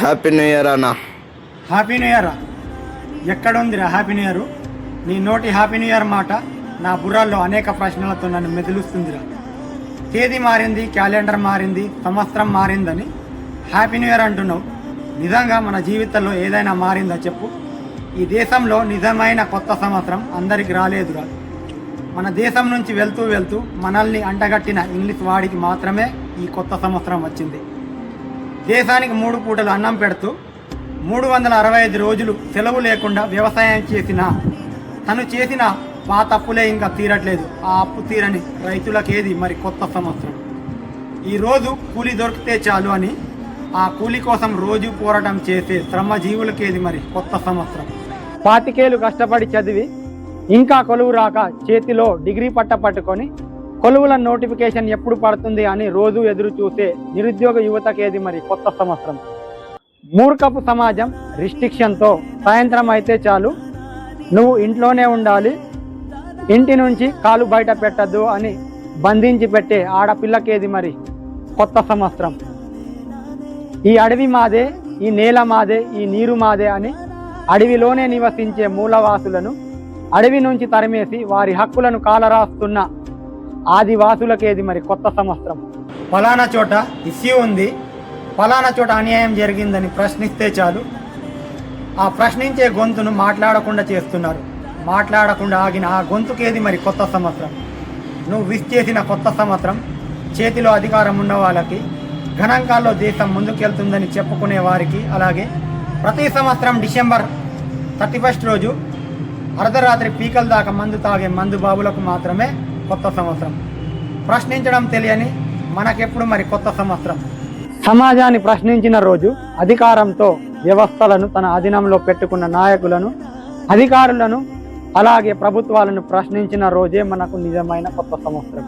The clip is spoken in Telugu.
హ్యాపీ న్యూ ఇయర్ అన్న. హ్యాపీ న్యూ ఇయర్ ఎక్కడుందిరా హ్యాపీ న్యూ ఇయర్ నీ నోటి హ్యాపీ న్యూ ఇయర్ మాట నా బుర్రాల్లో అనేక ప్రశ్నలతో నన్ను మెదులుస్తుందిరా. తేదీ మారింది క్యాలెండర్ మారింది సంవత్సరం మారిందని హ్యాపీ న్యూ ఇయర్ అంటున్నావు. నిజంగా మన జీవితంలో ఏదైనా మారిందా చెప్పు. ఈ దేశంలో నిజమైన కొత్త సంవత్సరం అందరికి రాలేదురా. మన దేశం నుంచి వెళ్తూ వెళ్తూ మనల్ని అంటగట్టిన ఇంగ్లీష్ వాడికి మాత్రమే ఈ కొత్త సంవత్సరం వచ్చింది. దేశానికి మూడు పూటలు అన్నం పెడుతూ మూడు వందల అరవై ఐదు రోజులు సెలవు లేకుండా వ్యవసాయం చేసిన తను చేసిన మా తప్పులే ఇంకా తీరట్లేదు. ఆ అప్పు తీరని రైతులకేది మరి కొత్త సంవత్సరం? ఈరోజు కూలి దొరికితే చాలు అని ఆ కూలి కోసం రోజు పోరాటం చేసే శ్రమజీవులకేది మరి కొత్త సంవత్సరం? పాతికేలు కష్టపడి చదివి ఇంకా కొలువు రాక చేతిలో డిగ్రీ పట్ట పట్టుకొని కొలువుల నోటిఫికేషన్ ఎప్పుడు పడుతుంది అని రోజు ఎదురు చూసే నిరుద్యోగ యువతకేది మరి కొత్త సంవత్సరం? మూర్ఖపు సమాజం రిస్ట్రిక్షన్తో సాయంత్రం అయితే చాలు. నువ్వు ఇంట్లోనే ఉండాలి. ఇంటి నుంచి కాలు బయట పెట్టద్దు అని బంధించి పెట్టే ఆడపిల్లకేది మరి కొత్త సంవత్సరం? ఈ అడవి మాదే ఈ నేల మాదే ఈ నీరు మాదే అని అడవిలోనే నివసించే మూలవాసులను అడవి నుంచి తరిమేసి వారి హక్కులను కాలరాస్తున్న ఆదివాసులకేది మరి కొత్త సంవత్సరం? ఫలానా చోట ఇష్యూ ఉంది. ఫలానా చోట అన్యాయం జరిగిందని ప్రశ్నిస్తే చాలు. ఆ ప్రశ్నించే గొంతును మాట్లాడకుండా చేస్తున్నారు. మాట్లాడకుండా ఆగిన ఆ గొంతుకేది మరి కొత్త సంవత్సరం? నువ్వు విష్ చేసిన కొత్త సంవత్సరం చేతిలో అధికారం ఉన్న వాళ్ళకి గణాంకాల్లో దేశం ముందుకెళ్తుందని చెప్పుకునే వారికి అలాగే ప్రతి సంవత్సరం డిసెంబర్ థర్టీ ఫస్ట్ రోజు అర్ధరాత్రి పీకల దాకా మందు తాగే మందు బాబులకు మాత్రమే కొత్త సంవత్సరం. ప్రశ్నించడం తెలియని మనకెప్పుడు మరి కొత్త సంవత్సరం? సమాజాన్ని ప్రశ్నించిన రోజు అధికారంతో వ్యవస్థలను తన అధీనంలో పెట్టుకున్న నాయకులను అధికారులను అలాగే ప్రభుత్వాలను ప్రశ్నించిన రోజే మనకు నిజమైన కొత్త సంవత్సరం.